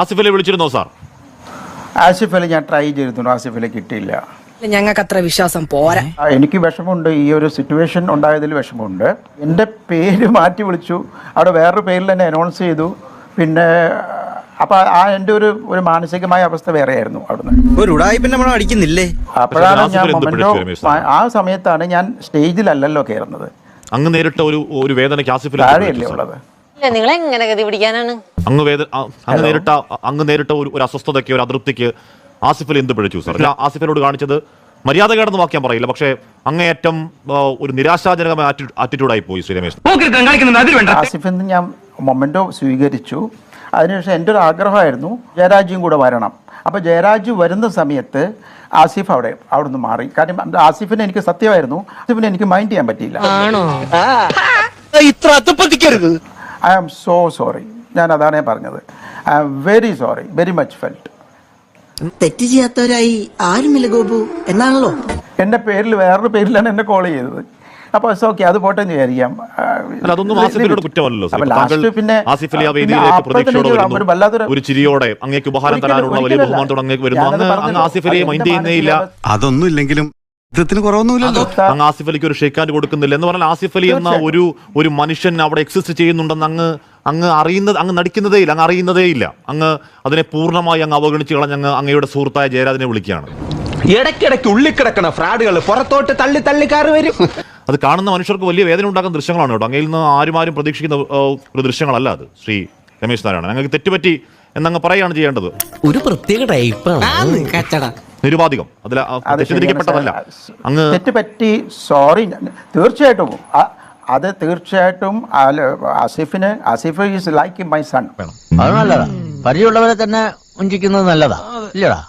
ആസിഫ് അലി വിളിച്ചിരുന്നോ സാർ? ആസിഫ് അലി ഞാൻ ട്രൈ ചെയ്തിരുന്നു. ആസിഫ് അലി കിട്ടിയില്ല. ഞങ്ങൾക്ക് അത്ര വിശ്വാസം പോരാ. എനിക്ക് വിഷമമുണ്ട്. ഈ ഒരു സിറ്റുവേഷൻ ഉണ്ടായതിൽ വിഷമമുണ്ട്. എന്റെ പേര് മാറ്റി വിളിച്ചു. അവിടെ വേറൊരു പേരിൽ തന്നെ അനൗൺസ് ചെയ്തു. പിന്നെ അപ്പൊ ആ എന്റെ ഒരു ഒരു മാനസികമായ അവസ്ഥ വേറെയായിരുന്നു അവിടുന്ന്. ഒരു ഉടായ്പിന്റെ നമ്മൾ അടിക്കുന്നില്ലേ? അപ്പോഴാണ് ഞാൻ? ആ സമയത്താണ് ഞാൻ സ്റ്റേജിലല്ലല്ലോ കയറുന്നത്. അങ്ങ് നേരിട്ട ഒരു ഒരു വേദനയ്ക്ക് ആസിഫിൽ? ഉള്ളത്. ഇല്ല നിങ്ങൾ എങ്ങനെ ഗതി പിടിക്കാനാണ്? അങ്ങ് അങ്ങ് നേരിട്ട അങ്ങ് നേരിട്ട ഒരു ഒരു അസ്വസ്ഥതയ്ക്ക് ഒരു അതൃപ്തിക്ക് ആസിഫ് അലി എന്ത് പിടിച്ചു സാർ അല്ല, ആസിഫ് അലിയോട് കാണിച്ചത് മര്യാദകേടെന്ന് വാക്യം പറയില്ല പക്ഷേ അങ്ങേയറ്റം ആ, ഒരു നിരാശാജനകമായ ആറ്റിറ്റ്യൂഡായി പോയി ശ്രീ രമേശ്. ആസിഫിന്ന് ഞാൻ മൊമെന്റോ സ്വീകരിച്ചു. അതിനുശേഷം എന്റെ ഒരു ആഗ്രഹമായിരുന്നു ജയരാജും കൂടെ വരണം. അപ്പോൾ ജയരാജ് വരുന്ന സമയത്ത് ആസിഫ് അവിടെ അവിടെ നിന്ന് മാറി. കാര്യം ആസിഫിനെ എനിക്ക് സത്യമായിരുന്നു. ആസിഫിനെ എനിക്ക് മൈൻഡ് ചെയ്യാൻ പറ്റിയില്ല. ഇത്ര അത്തപ്പത്തിക്കരുത് ഐ ആം സോ സോറി ഞാൻ അതാണ് പറഞ്ഞത്. I am very sorry very much felt തെറ്റ് ചെയ്യാത്തവരായി ആരുമില്ല ഗോപു. എന്നാണല്ലോ? എന്റെ പേരിൽ വേറൊരു പേരിലാണ് എന്നെ കോൾ ചെയ്തത്. അപ്പൊ ഓക്കെ അത് പോട്ടെ വിചാരിക്കാം. അതൊന്നും ഇല്ലെങ്കിലും യുദ്ധത്തിന് കുറവൊന്നുമില്ലല്ലോ. അങ്ങ് ആസിഫ് അലിക്ക് ഒരു ഷേക്കാൻഡ് കൊടുക്കുന്നില്ല എന്ന് പറഞ്ഞാൽ ആസിഫ് അലി എന്ന ഒരു ഒരു മനുഷ്യൻ അവിടെ എക്സിസ്റ്റ് ചെയ്യുന്നുണ്ടെന്ന് അങ്ങ് അങ്ങ് അറിയുന്നത് അങ്ങ് നടിക്കുന്നതേ ഇല്ല അങ്ങ് അറിയുന്നതേ ഇല്ല. അങ്ങ് അതിനെ പൂർണമായി അങ്ങ് അവഗണിച്ച് കളഞ്ഞ് അങ്ങ് അങ്ങയുടെ സുഹൃത്തായ ജയരാജനെ വിളിക്കുകയാണ്. ഇടയ്ക്കിടയ്ക്ക് ഉള്ളിക്കിടക്കണ ഫ്രാഡുകൾ പുറത്തോട്ട് തള്ളി തള്ളി കയറി വരും. അത് കാണുന്ന മനുഷ്യർക്ക് വലിയ വേദന ഉണ്ടാക്കുന്ന ദൃശ്യങ്ങളാണ് കേട്ടോ. അങ്ങയിൽ നിന്ന് ആരും ആരും പ്രതീക്ഷിക്കുന്ന ഒരു ദൃശ്യങ്ങളല്ല അത്. ശ്രീ രമേശ് നാരായണൻ. ഞങ്ങൾക്ക് തെറ്റുപറ്റി എന്നങ്ങ് പറയുകയാണ് ചെയ്യേണ്ടത്. ഒരു പ്രത്യേക ടൈപ്പാണ് കച്ചട. നിരുപാധികം. അതിൽ തെറ്റിദ്ധരിക്കപ്പെട്ടതല്ല. അങ്ങ് തെറ്റ് പറ്റി സോറി തീർച്ചയായിട്ടും. അത് തീർച്ചയായിട്ടും ആസിഫിന് Asif is like my son അത് നല്ലതാ. പരിചയമുള്ളവരെ തന്നെ ഉഞ്ചിക്കുന്നത് നല്ലതാ. ഇല്ലടാ.